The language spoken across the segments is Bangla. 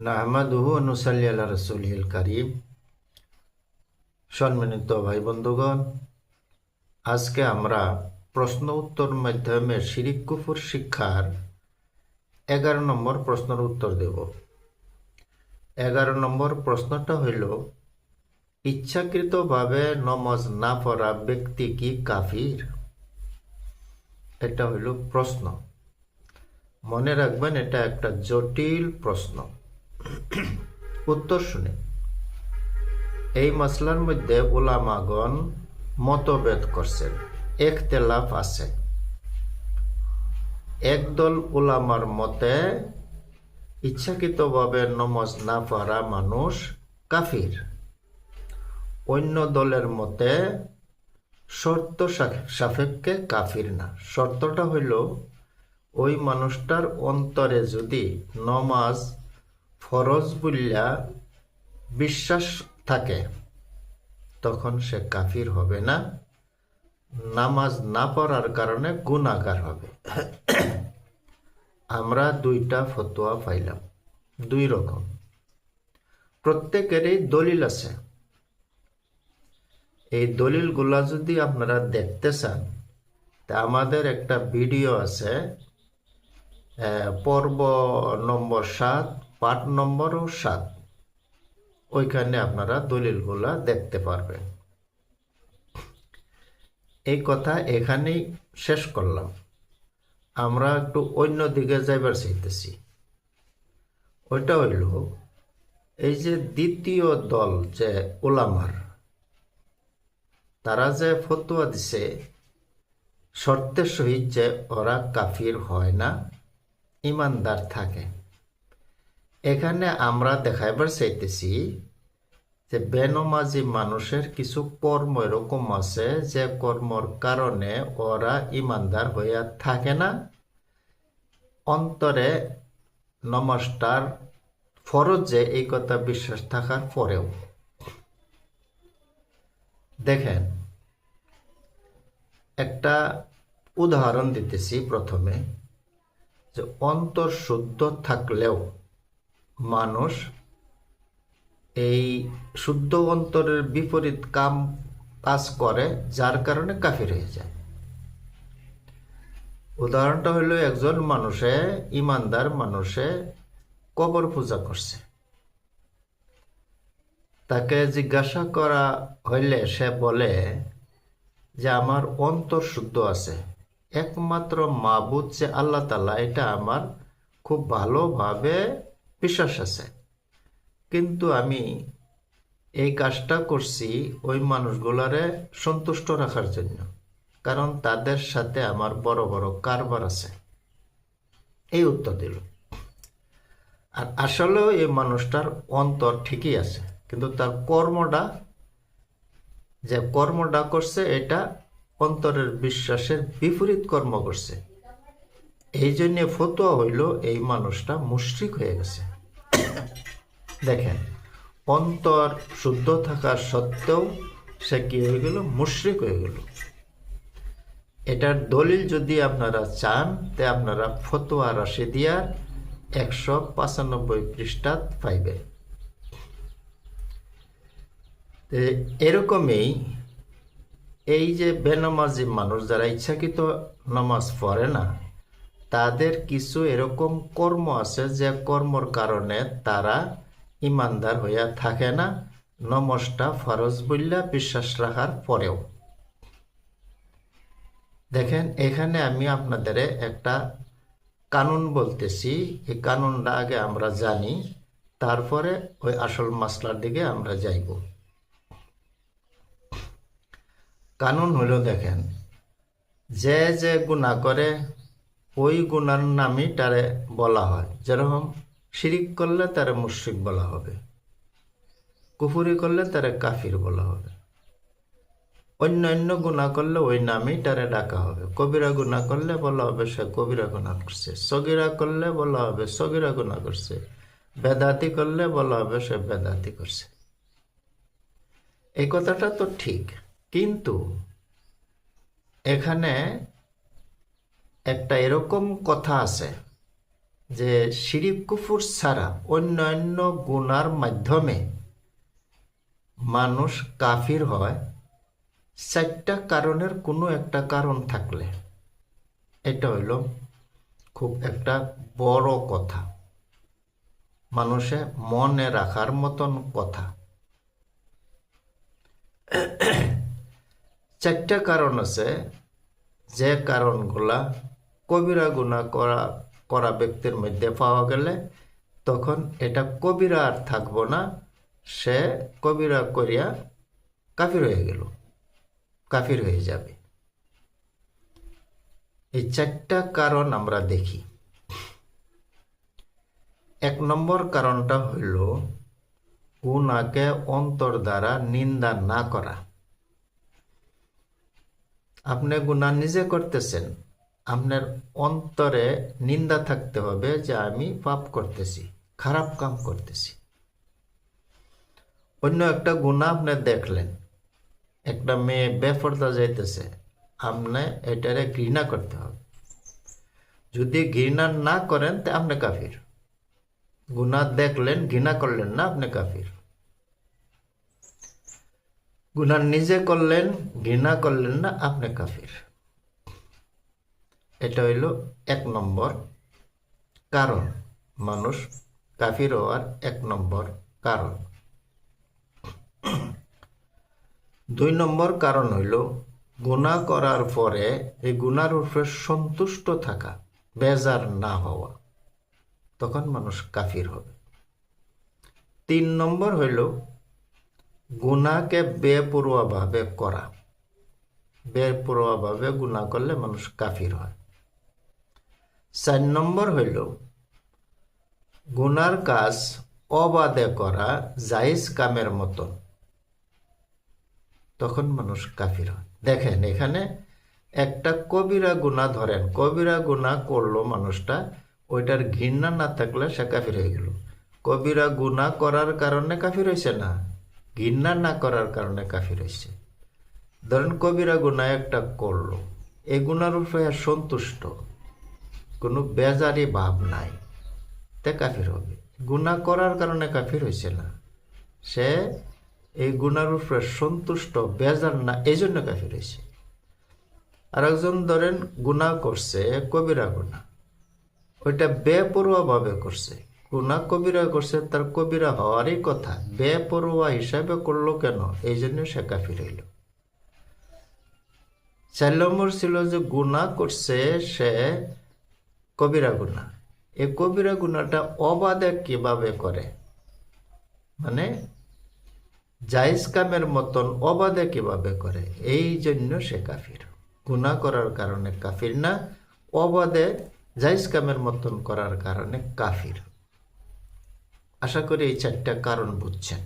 নাহমাদুহু অনুসাল্লি আল্লাহ রসুলহিল কারিম। সম্মানিত ভাই বন্ধুগণ, আজকে আমরা প্রশ্ন উত্তর মাধ্যমে শিরিক কুফুর শিক্ষার এগারো নম্বর প্রশ্নের উত্তর দেব। এগারো নম্বর প্রশ্নটা হইল, ইচ্ছাকৃতভাবে নমাজ না পড়া ব্যক্তি কি কাফির? এটা হইল প্রশ্ন। মনে রাখবেন, এটা একটা জটিল প্রশ্ন। উত্তর শুনে। এই মশলার মধ্যে উলামাগণ মতভেদ করছেন। একতেলাফ আছে। একদল উলামার মতে ইচ্ছাকৃতভাবে নমাজ না পড়া মানুষ কাফির। অন্য দলের মতে শর্ত সাপেক্ষে কাফির না। শর্তটা হইল, ওই মানুষটার অন্তরে যদি নমাজ ফরজ বলিয়া বিশ্বাস থাকে, তখন সে কাফির হবে না। নামাজ না পড়ার কারণে গুণাগার হবে। আমরা দুইটা ফতোয়া পাইলাম, দুই রকম। প্রত্যেকেরই দলিল আছে। এই দলিলগুলা যদি আপনারা দেখতে চান, তা আমাদের একটা ভিডিও আছে পর্ব নম্বর সাত পাঠ নম্বর ও সাত। ওইখানে আপনারা দলিলগুলা দেখতে পারবেন। এই কথা এখানেই শেষ করলাম। আমরা একটু অন্য দিকে যাইবার চাইতেছি। ওইটা হইল, এই যে দ্বিতীয় দল যে ওলামার তারা যে ফতোয়া দিছে, শর্তের সহিত যে ওরা কাফির হয় না, ইমানদার থাকে। এখানে আমরা দেখাইবার চাইতেছি যে বেনমাজি মানুষের কিছু কর্ম এরকম আছে যে কর্মর কারণে ওরা ইমানদার হইয়া থাকে না। অন্তরে নমস্কার, ফরজ যে এই কথা বিশ্বাস থাকার পরেও। দেখেন, একটা উদাহরণ দিতেছি প্রথমে, যে অন্তর শুদ্ধ থাকলেও মানুষ, এই শুদ্ধ অন্তরের বিপরীত কাম কাজ করে, যার কারণে কাফির হয়ে যায়। উদাহরণটা হইল একজন মানুষে, ইমানদার মানুষে কবর পূজা করছে। তাকে জিজ্ঞাসা করা হইলে সে বলে যে, আমার অন্তর শুদ্ধ আছে। একমাত্র মাবুদ যে আল্লাহ তালা এটা আমার খুব ভালোভাবে বিশ্বাস আছে। কিন্তু আমি এই কাজটা করছি ওই মানুষগুলারে সন্তুষ্ট রাখার জন্য। কারণ তাদের সাথে আমার বড় বড় কারবার আছে। এই উত্তর দিল। আর আসলেও এই মানুষটার অন্তর ঠিকই আছে। কিন্তু তার কর্মটা, যে কর্মটা করছে, এটা অন্তরের বিশ্বাসের বিপরীত কর্ম করছে। এই জন্য ফতোয়া হইল এই মানুষটা মুশরিক হয়ে গেছে। দেখেন, অন্তর শুদ্ধ থাকা সত্ত্বেও সে কি হয়ে গেল? মুশরিক হয়ে গেল। এটার দলিল যদি আপনারা চান, তে আপনারা ফতোয়া রাশিদিয়ার একশো পঁচানব্বই পৃষ্ঠাত পাইবে এরকমই এই যে বেনামাজি মানুষ, যারা ইচ্ছাকৃত নামাজ পড়ে না তাদের কিছু এরকম কর্ম আছে যে কর্মর কারণে তারা ইমানদার হইয়া থাকে না। নমসটা ফরজ বললা বিশ্বাস রাখার পরেও। দেখেন, এখানে আমি আপনাদের একটা কানুন বলতেছি। এই কানুনটা আগে আমরা জানি, তারপরে ওই আসল মাসলার দিকে আমরা যাইব। কানুন হলো দেখেন, যে যে গুণা করে ওই গুণার নামই তারে বলা হয়। যেরকম শিরিক করলে তারে মুশ্রিক বলা হবে। কুফুরি করলে তারে কাফির বলা হবে। অন্যান্য গুণা করলে ওই নামেই তারে ডাকা হবে। কবিরা গুণা করলে বলা হবে সে কবিরা গুণা করছে। সগিরা করলে বলা হবে সগিরা গুণা করছে। বেদাতি করলে বলা হবে সে বেদাতি করছে। এই কথাটা তো ঠিক। কিন্তু এখানে একটা এরকম কথা আছে যে শিরিক কুফুর ছাড়া অন্যান্য গুণার মাধ্যমে মানুষ কাফির হয়, চারটা কারণের কোনো একটা কারণ থাকলে। এটা হইল খুব একটা বড় কথা। মানুষে মনে রাখার মতন কথা। চারটা কারণ আছে। যে কারণগুলা কবিরা গুণা করা করা ব্যক্তির মধ্যে পাওয়া গেলে তখন এটা কবিরা আর থাকব না। সে কবিরা করিয়া কাফির হয়ে গেল, কাফির হয়ে যাবে। এই চারটা কারণ আমরা দেখি। এক নম্বর কারণটা হইল গুণাকে অন্তর দ্বারা নিন্দা না করা। আপনি গুণা নিজে করতেছেন আপনার অন্তরে নিন্দা থাকতে হবে যে আমি পাপ করতেছি, খারাপ কাম করতেছি। অন্য একটা গুণা আপনি দেখলেন। একটা মেয়ে বেফর্দা যাইতেছে, আপনি এটারে ঘৃণা করতে হবে। যদি ঘৃণা না করেন তা আপনি কাফির। গুনাহ দেখলেন, ঘৃণা করলেন না, আপনি কাফির। গুনাহ নিজে করলেন, ঘৃণা করলেন না, আপনি কাফির। এটা হইল এক নম্বর কারণ। মানুষ কাফির হওয়ার এক নম্বর কারণ। দুই নম্বর কারণ হইল, গুনাহ করার পরে এই গুণার উপরে সন্তুষ্ট থাকা, বেজার না হওয়া। তখন মানুষ কাফির হবে। তিন নম্বর হইল গুনাকে বেপরোয়াভাবে করা। বেপরোয়াভাবে গুনাহ করলে মানুষ কাফির হয়। চার নম্বর হইল, গুনার কাজ অবাধে করা জাইজ কামের মতন। তখন মানুষ কাফির হয়। দেখেন, এখানে একটা কবিরা গুণা ধরেন, কবিরা গুণা করল মানুষটা, ওইটার ঘৃণা না থাকলে সে কাফির হয়ে গেল। কবিরা গুণা করার কারণে কাফির হয়েছে না, ঘৃণা না করার কারণে কাফির হয়েছে ধরেন কবিরা গুণা একটা করল এই গুণার উপরে সন্তুষ্ট। কোনো বেজারি ভাব নাই। তে কাফির হবে। গুণা করার কারণে কাফির হয়েছে না। সে এই গুণার উপরে সন্তুষ্ট, বেজার না এই জন্য কাফির হয়েছে আর একজন ধরেন গুণা করছে, কবিরা গুণা ওইটা বেপরোয়া ভাবে করছে। গুণা কবিরা করছে, তার কবিরা হওয়ারই কথা। বেপরোয়া হিসাবে করল কেন? এই জন্য সে কাফির হইল। চার নম্বর ছিল যে গুণা করছে, সে কবিরা গুণা এই কবিরা গুণাটা অবাধে কীভাবে করে? মানে জাইজ কামের মতন অবাধে কীভাবে করে? এই জন্য সে কাফির। গুণা করার কারণে কাফির না, অবাধে জাইজ কামের মতন করার কারণে কাফির। আশা করি এই চারটা কারণ বুঝছেন।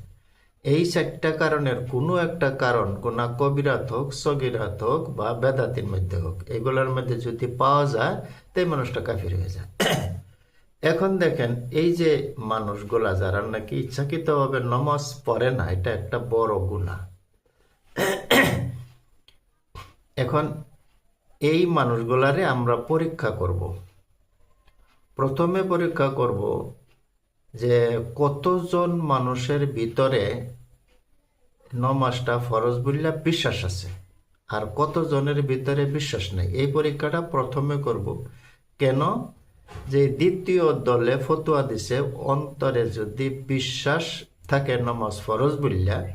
এই চারটা কারণের কোনো একটা কারণ গুণা কবিরাত হোক সগিরাত হোক বা বেদাতির মধ্যে হোক, এগুলোর মধ্যে যদি পাওয়া যায়, তাই মানুষটা কাফির হয়ে যায়। এখন দেখেন, এই যে মানুষগুলা যারা নাকি ইচ্ছাকৃতভাবে নমাজ পড়ে না, এটা একটা বড় গুণা এখন এই মানুষগুলারে আমরা পরীক্ষা করব। প্রথমে পরীক্ষা করব যে কতজন মানুষের ভিতরে নমাজটা ফরজ বললে বিশ্বাস আছে? আর কতজনের ভিতরে বিশ্বাস নেই? এই পরীক্ষাটা প্রথমে করব। কেন? যে দ্বিতীয় দলে ফতুয়া দিছে, অন্তরে যদি বিশ্বাস থাকে নমাজ ফরজ বললা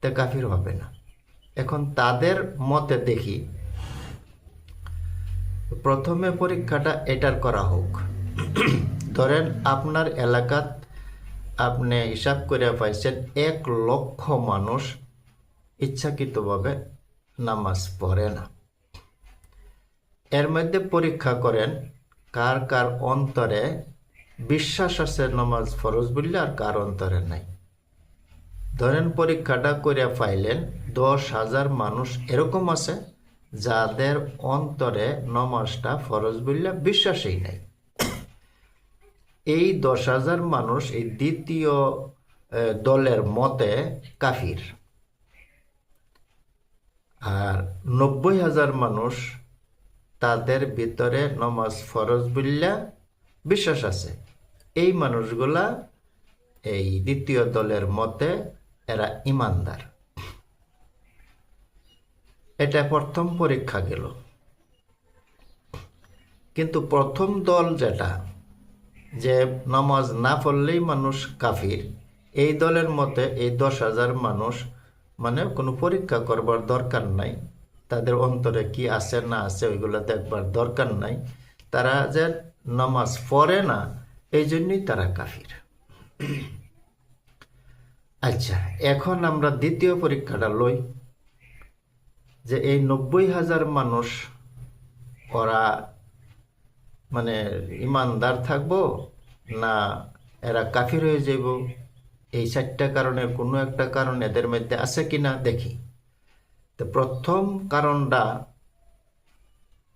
তে কাফির হবে না। এখন তাদের মতে দেখি, প্রথমে পরীক্ষাটা এটার করা হোক। ধরেন আপনার এলাকাত আপনি হিসাব করে পাইছেন, এক লক্ষ মানুষ ইচ্ছাকৃতভাবে নামাজ পড়ে না। এর মধ্যে পরীক্ষা করেন, কার কার অন্তরে বিশ্বাস আছে নামাজ ফরজ বললে আর কার অন্তরে নাই। ধরেন পরীক্ষাটা করে পাইলেন, দশ হাজার মানুষ এরকম আছে, যাদের অন্তরে নমাজটা ফরজ বললে বিশ্বাসই নাই। এই দশ হাজার মানুষ এই দ্বিতীয় দলের মতে কাফির। আর নব্বই হাজার মানুষ তাদের ভিতরে নমাজ ফরজ বললা বিশ্বাস আছে। এই মানুষগুলা এই দ্বিতীয় দলের মতে এরা ইমানদার। এটা প্রথম পরীক্ষা গেল। কিন্তু প্রথম দল যেটা যে নামাজ না পড়লেই মানুষ কাফির। এই দলের মতে এই দশ হাজার মানুষ মানে কোনো পরীক্ষা করবার দরকার নাই। তাদের অন্তরে কি আছে না আছে ওইগুলো দেখবার দরকার নাই। তারা যে নামাজ পড়ে না, এই জন্যই তারা কাফির। আচ্ছা এখন আমরা দ্বিতীয় পরীক্ষাটা লই। যে এই নব্বই হাজার মানুষ, ওরা মানে ইমানদার থাকব না এরা কাফির হয়ে যাইব? এই চারটা কারণের কোনো একটা কারণ এদের মধ্যে আছে কি না দেখি। তো প্রথম কারণটা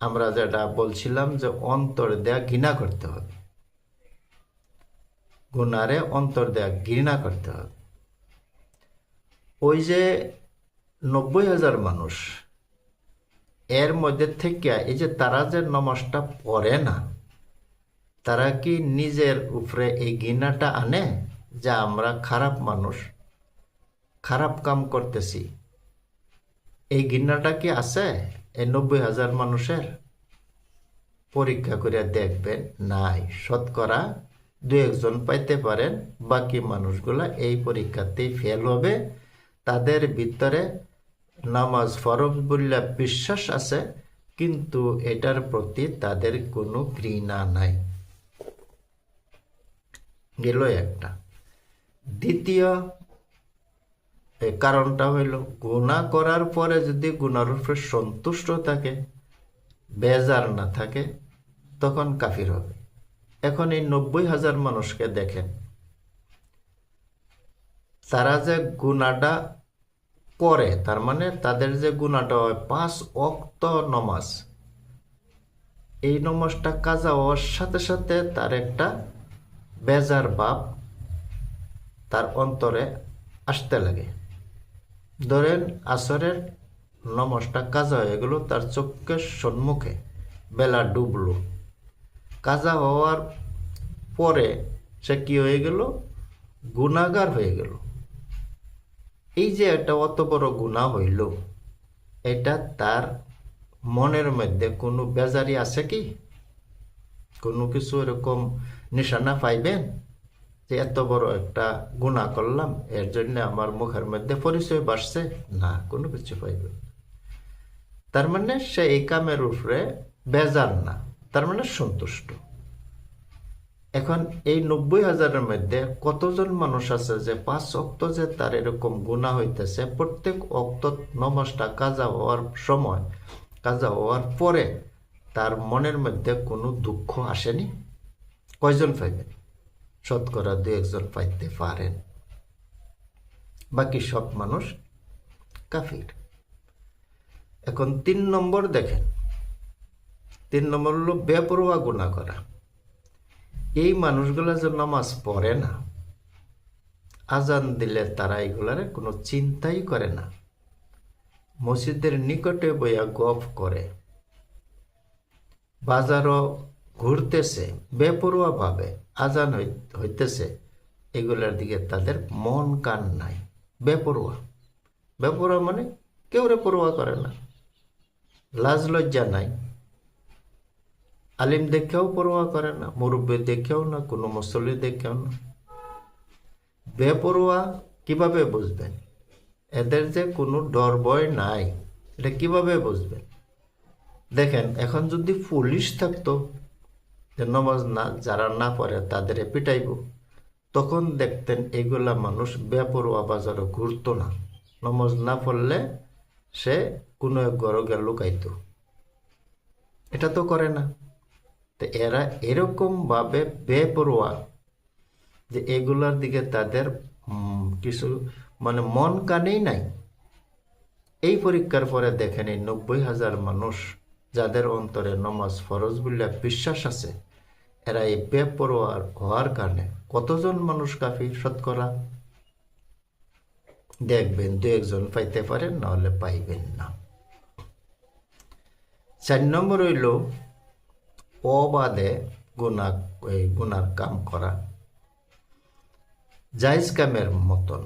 আমরা যেটা বলছিলাম যে অন্তর দেয়া ঘৃণা করতে হবে। গুনারে অন্তর দেয়া ঘৃণা করতে হবে। ওই যে নব্বই হাজার মানুষ, এর মধ্যে থেকে এই যে তারা যে নমাজটা পড়ে না তারা কি নিজের উপরে এই ঘৃণাটা আনে? যা আমরা খারাপ মানুষ, খারাপ কাম করতেছি। এই ঘৃণাটা কি আছে? এই নব্বই হাজার মানুষের? পরীক্ষা করে দেখবেন, নাই। শতকরা দু একজন পাইতে পারেন, বাকি মানুষগুলা এই পরীক্ষাতেই ফেল হবে। তাদের ভিতরে নামাজ ফরজ বললে বিশ্বাস আছে, কিন্তু এটার প্রতি তাদের কোনো ঘৃণা নাই। গেল একটা। দ্বিতীয় কারণটা হইল, গুণা করার পরে যদি গুনার উপরে সন্তুষ্ট থাকে, বেজার না থাকে, তখন কাফির হবে। এখন এই নব্বই হাজার মানুষকে দেখেন। তারা যে গুণাটা করে, তার মানে তাদের যে গুণাটা হয়, পাঁচ অক্ত নমাজ। এই নমাজটা কাজা হওয়ার সাথে সাথে তার একটা বেজার ভাব তার অন্তরে আসতে লাগে। ধরেন আসরের নমাজটা কাজা হয়ে গেল, তার চোখের সম্মুখে বেলা ডুবলো। কাজা হওয়ার পরে সে কি হয়ে গেল? গুণাগার হয়ে গেল। এই যে একটা অত বড় গুণা হইল, এটা তার মনের মধ্যে কোনো বেজারি আছে কি? কোনো কিছু এরকম নিশানা পাইবেন যে এত বড় একটা গুণা করলাম, এর জন্য আমার মুখের মধ্যে পরিচয় বাড়ছে না, কোনো কিছু পাইবে তার মানে সে এই কামের উপরে বেজার না, তার মানে সন্তুষ্ট। এখন এই নব্বই হাজারের মধ্যে কতজন মানুষ আছে যে পাঁচ অক্ত যে তার এরকম গুণা হইতেছে, প্রত্যেক অক্ত নমাজটা কাজা হওয়ার সময়, কাজা হওয়ার পরে তার মনের মধ্যে কোনো দুঃখ আসেনি? কয়জন পাইবেন শতকরা দু একজন পাইতে পারেন। বাকি সব মানুষ কাফির। এখন তিন নম্বর দেখেন। তিন নম্বর হলো বেপরোয়া গুণা করা। এই মানুষগুলা যে নামাজ পড়ে না, আজান দিলে তারা এগুলারে কোনো চিন্তাই করে না। মসজিদের নিকটে বইয়া গপ করে। বাজারও ঘুরতেছে বেপরোয়া ভাবে আজান হইতেছে, এগুলার দিকে তাদের মন কান নাই। বেপরোয়া। বেপরোয়া মানে কেউ রে পরোয়া করে না। লাজ লজ্জা নাই। আলিম দেখেও পরোয়া করে না, মুরব্বী দেখেও না, কোনো মুসল্লি দেখেও না। বেপরোয়া কীভাবে বুঝবেন? এদের যে কোনো ডর ভয় নাই, এটা কীভাবে বুঝবেন? দেখেন, এখন যদি পুলিশ থাকতো যে নমাজ না, যারা না পড়ে তাদের পিটাইব। তখন দেখতেন এগুলা মানুষ বেপরোয়া বাজারে ঘুরতো না। নমাজ না পড়লে সে কোনো এক গরগে লুকাইত। এটা তো করে না। তো এরা এরকমভাবে বেপরোয়া যে এগুলার দিকে তাদের কিছু মানে মন কানেই নাই। এই পরীক্ষার পরে দেখেন এই নব্বই হাজার মানুষ যাদের অন্তরে নমাজ ফরজ বলে বিশ্বাস আছে এরা এই বেপরোয়ার হওয়ার কারণে। কতজন মানুষ কাফি শতকরা? দেখবেন, দু একজন পাইতে পারেন, নাহলে পাইবেন না। চার নম্বর হইল অবাদে গুণা এই গুনার কাম করা। জাইজ কামের মতন।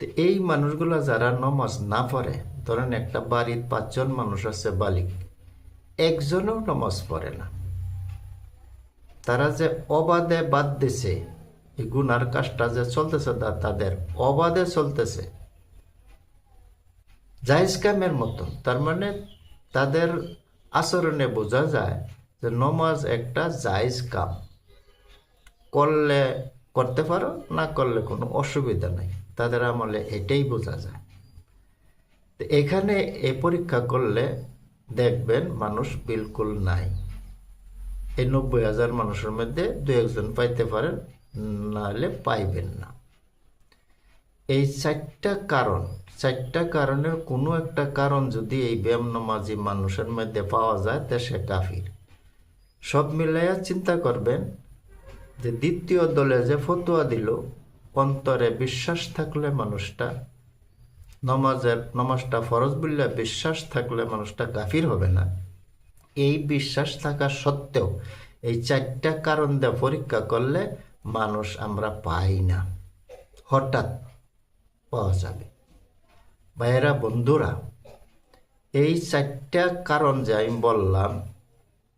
তো এই মানুষগুলো যারা নমাজ না পড়ে, ধরেন একটা বাড়ির পাঁচজন মানুষ আছে, বালিক, একজনও নমাজ পড়ে না। তারা যে অবাধে বাদ দিছে, এই গুনার কাজটা যে চলতেছে তাদের অবাধে চলতেছে। জাইজ কামের মতন তার মানে তাদের আচরণে বোঝা যায় যে নমাজ একটা জাইজ কাম। করলে করতে পারো, না করলে কোনো অসুবিধা নাই। তাদের আমলে এটাই বোঝা যায়। এখানে এ পরীক্ষা করলে দেখবেন মানুষ বিলকুল নাই। এই নব্বই হাজার মানুষের মধ্যে দু একজন পাইতে পারেন, নাহলে পাইবেন না। এই চারটা কারণ, চারটা কারণের কোনো একটা কারণ যদি এই ব্যায়াম নমাজি মানুষের মধ্যে পাওয়া যায়, তা সে কাফির। সব মিলাইয়া চিন্তা করবেন যে দ্বিতীয় দলে যে ফতোয়া দিল, অন্তরে বিশ্বাস থাকলে মানুষটা, নমাজের, নমাজটা ফরজ বললে বিশ্বাস থাকলে মানুষটা কাফির হবে না। এই বিশ্বাস থাকা সত্ত্বেও এই চারটা কারণ দিয়ে পরীক্ষা করলে মানুষ আমরা পাই না। হঠাৎ পাওয়া যাবে। ভাইয়েরা, বন্ধুরা, এই চারটা কারণ যে আমি বললাম,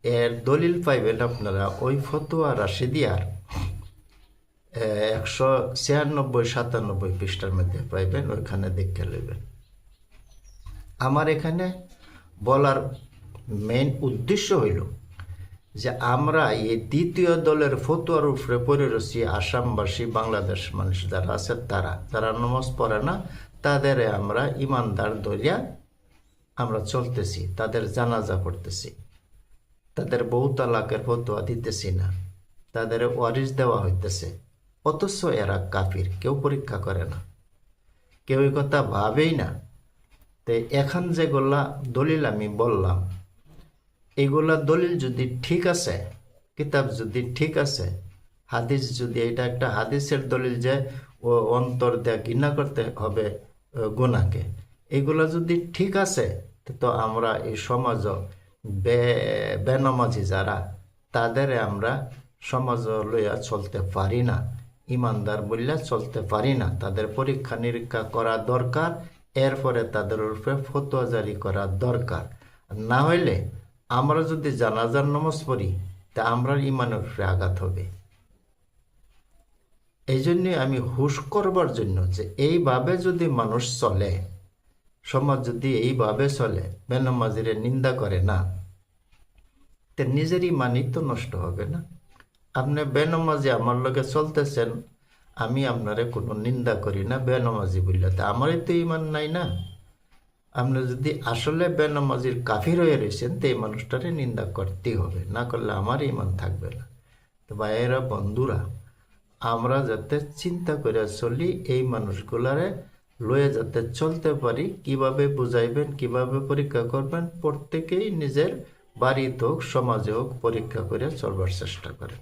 এর দলিল পাইবেন আপনারা ওই ফতোয়া রাশিদিয়ার একশো ছিয়ানব্বই, সাতানব্বই পৃষ্ঠার মধ্যে পাইবেন, ওইখানে দেখে নেবেন। আমার এখানে বলার মেন উদ্দেশ্য হইল যে আমরা এই দ্বিতীয় দলের ফতুয়ার উপরে পড়ে রয়েছি আসামবাসী, বাংলাদেশ মানুষ যারা আছে তারা। যারা নমাজ পড়ে না, তাদের আমরা ইমানদার দরিয়া আমরা চলতেছি, তাদের জানাজা পড়তেছি তাদের বউ তালাকের ফতোয়া দিতেছি না, তাদের ওয়ারিস দেওয়া হইতেছে। অথচ এরা কাফির, কেউ পরীক্ষা করে না। কেউ কথা ভাবেই না। তো এখন যেগুলা দলিল আমি বললাম এগুলা দলিল যদি ঠিক আছে, কিতাব যদি ঠিক আছে, হাদিস যদি এটা একটা হাদিসের দলিল যে ও অন্তর দেয়া ঘৃণা করতে হবে গুণাকে এগুলা যদি ঠিক আছে, তো আমরা এই সমাজ বে, বেনমাজি যারা, তাদের আমরা সমাজ লইয়া চলতে পারি না, ইমানদার বললে চলতে পারি না, তাদের পরীক্ষা নিরীক্ষা করা দরকার, এরপরে তাদের উপরে ফতোয়া জারি করা দরকার। না হইলে আমরা যদি জানাজার নমাজ পড়ি, তা আমরা ইমানের উপরে আঘাত হবে। এই জন্যে আমি হুশ করবার জন্য যে এইভাবে যদি মানুষ চলে, সমাজ যদি এইভাবে চলে, বেনমাজিরে নিন্দা করে না, তে নিজের ইমানই তো নষ্ট হবে না। আপনি বেনমাজি আমার লগে চলতেছেন, আমি আপনারে কোনো নিন্দা করি না, বেনমাজি বললে, তা আমারই তো ইমান নাই না। আপনি যদি আসলে বেনমাজির কাফির হয়ে রয়েছেন, তো এই মানুষটারে নিন্দা করতেই হবে। না করলে আমার ইমান থাকবে না। তো ভাইয়েরা, বন্ধুরা, আমরা যাতে চিন্তা করে চলি, এই মানুষগুলারে লয়ে যাতে চলতে পারি, কীভাবে বুঝাইবেন, কীভাবে পরীক্ষা করবেন, প্রত্যেকেই নিজের বাড়িতে হোক, সমাজে হোক, পরীক্ষা করে চলবার চেষ্টা করেন।